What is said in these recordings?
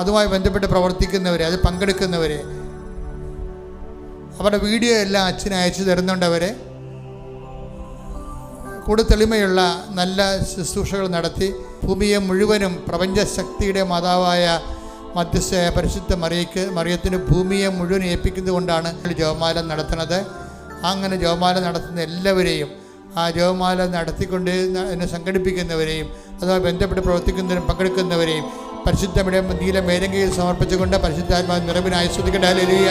അതുമായി ബന്ധപ്പെട്ട് പ്രവർത്തിക്കുന്നവരെ അത് പങ്കെടുക്കുന്നവരെ. അവരുടെ വീഡിയോ എല്ലാം അച്ഛന് അയച്ചു തരുന്നുണ്ടവരെ കൂടുതൽ തെളിമയുള്ള നല്ല ശുശ്രൂഷകൾ നടത്തി ഭൂമിയെ മുഴുവനും പ്രപഞ്ചശക്തിയുടെ മാതാവായ മധ്യസ്ഥയായ പരിശുദ്ധ മറിയക്ക് മറിയത്തിന് ഭൂമിയെ മുഴുവൻ ഏൽപ്പിക്കുന്നത് കൊണ്ടാണ് ജപമാല നടത്തുന്നത്. അങ്ങനെ ജോമാല നടത്തുന്ന എല്ലാവരെയും ആ ജോമാല നടത്തിക്കൊണ്ട് എന്നെ സംഘടിപ്പിക്കുന്നവരെയും അതുമായി ബന്ധപ്പെട്ട് പ്രവർത്തിക്കുന്നവരും പങ്കെടുക്കുന്നവരെയും പരിശുദ്ധയുടെ നീല മേലങ്കയിൽ സമർപ്പിച്ചുകൊണ്ട് പരിശുദ്ധാത്മാ നിറവിനായി ശ്രദ്ധിക്കേണ്ട ഹല്ലേലൂയ.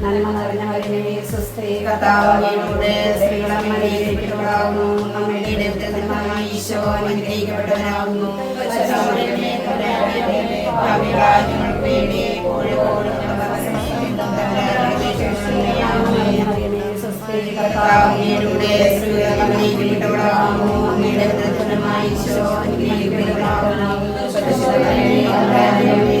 നന്മ നിറഞ്ഞ മരുന്നേ സുസ്ത്രീ കർത്താവിനോട് സ്ത്രീകളമ്മയിലേക്കുണ്ടാകുന്നു നമ്മുടെ ദൈവത്തിനായ ഈശോ അനുഗ്രഹിക്കപ്പെട്ടവനാകുന്നു എപ്പോഴും കർത്താവിനോട് സ്ത്രീകളമ്മയിലേക്കുണ്ടാകുന്നു നമ്മുടെ ദൈവത്തിനായ ഈശോ അനുഗ്രഹിക്കപ്പെട്ടവനാകുന്നു പരിശുദ്ധമറിയമേ,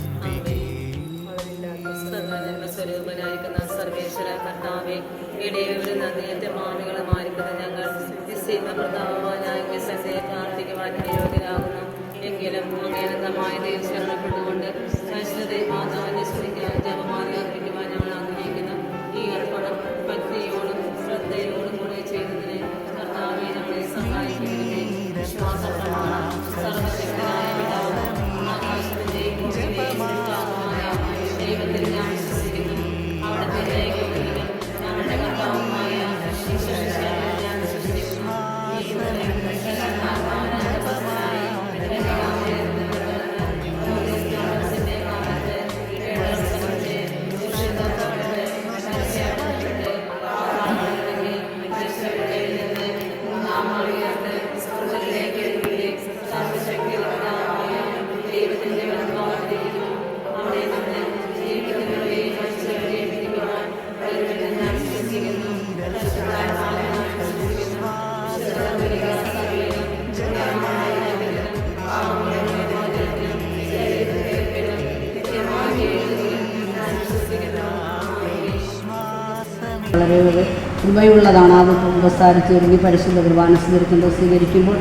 സർവേശ്വര കർത്താവെ ഇടയുടെ നദിയത്തെ മാമികളുമായിരിക്കുന്ന ഞങ്ങൾ നിശ്ചയിത പ്രതാപവാനായ സന്ധ്യയെ പ്രാർത്ഥിക്കുവാൻ യോഗ്യരാകുന്നു എങ്കിലും അങ്ങേനന്തമായ ദൈവം ശരണപ്പെട്ടുകൊണ്ട് മാതാവിന്റെ മാതാവിനെ ജപമാറി അർപ്പിക്കുവാൻ വളരെ കൃപയുള്ളതാണ് അത് ഉപസ്ഥാനത്ത് ഒരുങ്ങി പരിശുദ്ധ കുർബാന സ്വീകരിക്കുന്നത് സ്വീകരിക്കുമ്പോൾ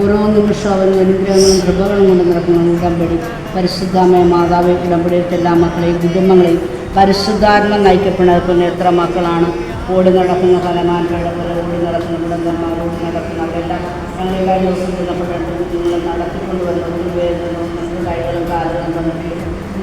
ഓരോ നിമിഷവും അവൻ അനുഗ്രഹങ്ങളും കൃപകളും കൊണ്ട് നടക്കുന്ന ഉടമ്പടി പരിശുദ്ധമായ മാതാവ് ഉടമ്പടിയിലത്തെ എല്ലാ മക്കളെയും കുടുംബങ്ങളെയും പരിശുദ്ധാത്മ നയിക്കപ്പെടുന്ന എത്ര മക്കളാണ്. ഓടി നടക്കുന്ന ഫലമാൻകളുടെ പോലെ ഓടി നടക്കുന്ന കുടുംബന്മാർ ഓടി നടക്കുന്നവരെല്ലാം ഞങ്ങൾ എല്ലാ ദിവസവും ചിലപ്പോഴും കുഞ്ഞുങ്ങളെ നടത്തിക്കൊണ്ട് വരുന്നത് വേദന കൈകളും കാലുകളും തമ്മിൽ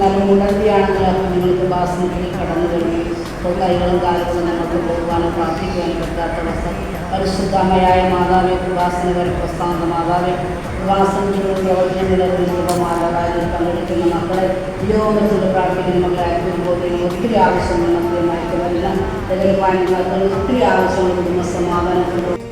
നല്ല ഉണർത്തിയാണെങ്കിൽ നിങ്ങൾക്ക് ബാസ്മത്തിൽ കടന്നു വരും അപ്പോൾ കൈകളും കാലുകളും നമുക്ക് പോകുവാനും പ്രാർത്ഥിക്കുവാനും പറ്റാത്ത അവസ്ഥ. പരിശുദ്ധമയായ മാതാവെ കൃപാസന വരെ പ്രസ്ഥാന മാതാവെ കൃപാസനത്തിലുള്ള പ്രവചനങ്ങളുടെ മാതാവായി പങ്കെടുക്കുന്ന മക്കളെ യോഗത്തിൽ പ്രാർത്ഥിക്കുന്ന മക്കളെ അയക്കുമ്പോൾ ഒത്തിരി ആവശ്യങ്ങൾ നമുക്ക് മയക്കുമെല്ലാം എതിർപ്പാൻ ഒത്തിരി ആവശ്യങ്ങൾ കുടുംബ സമാധാനത്തിലൂടെ